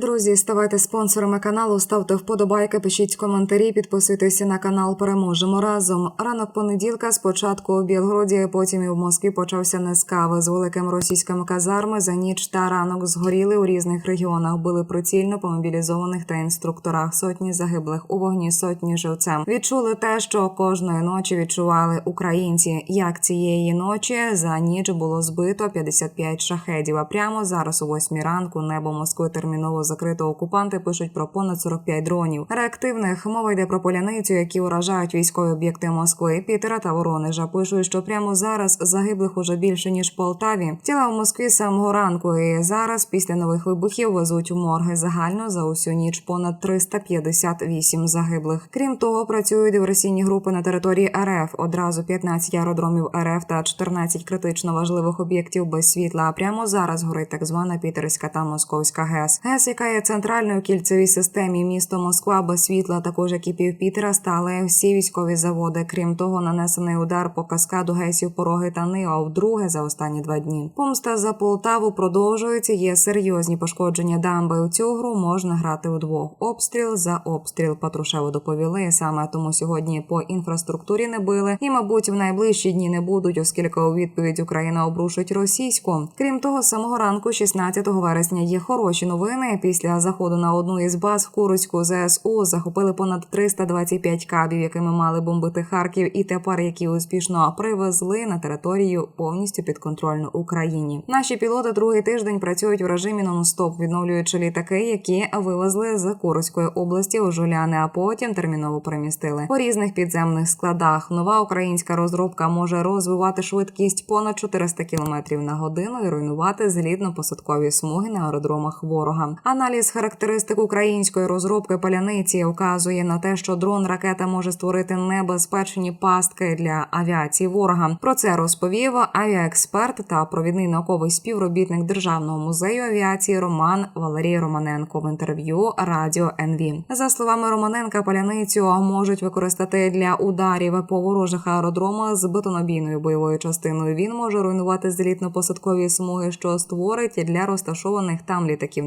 Друзі, ставайте спонсорами каналу, ставте вподобайки, пишіть коментарі, підписуйтеся на канал. Переможемо разом. Ранок понеділка спочатку у Білгороді, потім і в Москві почався не з кави з великим російськими казарми. За ніч та ранок згоріли у різних регіонах. Були прицільно по мобілізованих та інструкторах. Сотні загиблих у вогні, сотні живцем. Відчули те, що кожної ночі відчували українці. Як цієї ночі за ніч було збито 55 шахедів. А прямо зараз о 8 ранку небо Москви терміново закрито. Окупанти пишуть про понад 45 дронів. Реактивних мова йде про поляницю, які уражають військові об'єкти Москви, Пітера та Воронежа. Пишуть, що прямо зараз загиблих уже більше ніж в Полтаві. Тіла в Москві самого ранку. І зараз після нових вибухів везуть у морги загально за усю ніч понад 358 загиблих. Крім того, працюють диверсійні групи на території РФ. Одразу 15 аеродромів РФ та 14 критично важливих об'єктів без світла. А прямо зараз горить так звана Пітерська та Московська ГЕС. ГЕС, яка є центральною кільцевій системі місто Москва без світла, також як і півпітера, стали всі військові заводи. Крім того, нанесений удар по каскаду гесів пороги та Нива вдруге за останні два дні. Помста за Полтаву продовжується. Є серйозні пошкодження дамби. У цю гру можна грати удвох. Обстріл за обстріл. Патрушеву доповіли. Саме тому сьогодні по інфраструктурі не били, і, мабуть, в найближчі дні не будуть, оскільки у відповідь Україна обрушить російську. Крім того, самого ранку, 16 вересня, є хороші новини. Після заходу на одну із баз в Куруцьку ЗСУ захопили понад 325 кабів, якими мали бомбити Харків, і тепер які успішно привезли на територію повністю підконтрольну Україні. Наші пілоти другий тиждень працюють в режимі нон-стоп, відновлюючи літаки, які вивезли з Куруцької області у Жуляни, а потім терміново перемістили по різних підземних складах. Нова українська розробка може розвивати швидкість понад 400 км на годину і руйнувати злітно-посадкові смуги на аеродромах ворога. Аналіз характеристик української розробки паляниці вказує на те, що дрон ракета може створити небезпечні пастки для авіації ворога. Про це розповів авіаексперт та провідний науковий співробітник державного музею авіації Роман Валерій Романенко в інтерв'ю Радіо НВ. За словами Романенка, паляницю можуть використати для ударів по ворожих аеродромах з бетонобійною бойовою частиною. Він може руйнувати злітно-посадкові смуги, що створить для розташованих там літаків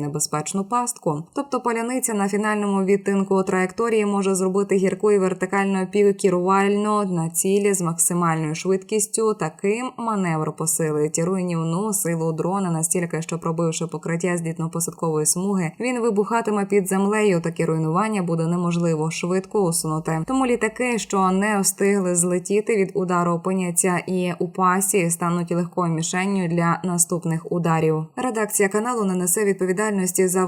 небезпечну пастку. Тобто паляниця на фінальному відтинку траєкторії може зробити гірку і вертикально півкерувально на цілі з максимальною швидкістю. Таким маневр посилить руйнівну силу дрона настільки, що пробивши покриття злітно-посадкової смуги, він вибухатиме під землею. Такі руйнування буде неможливо швидко усунути. Тому літаки, що не встигли злетіти від удару, опиняться і у пасі стануть легкою мішенню для наступних ударів. Редакція каналу не несе відповідальності за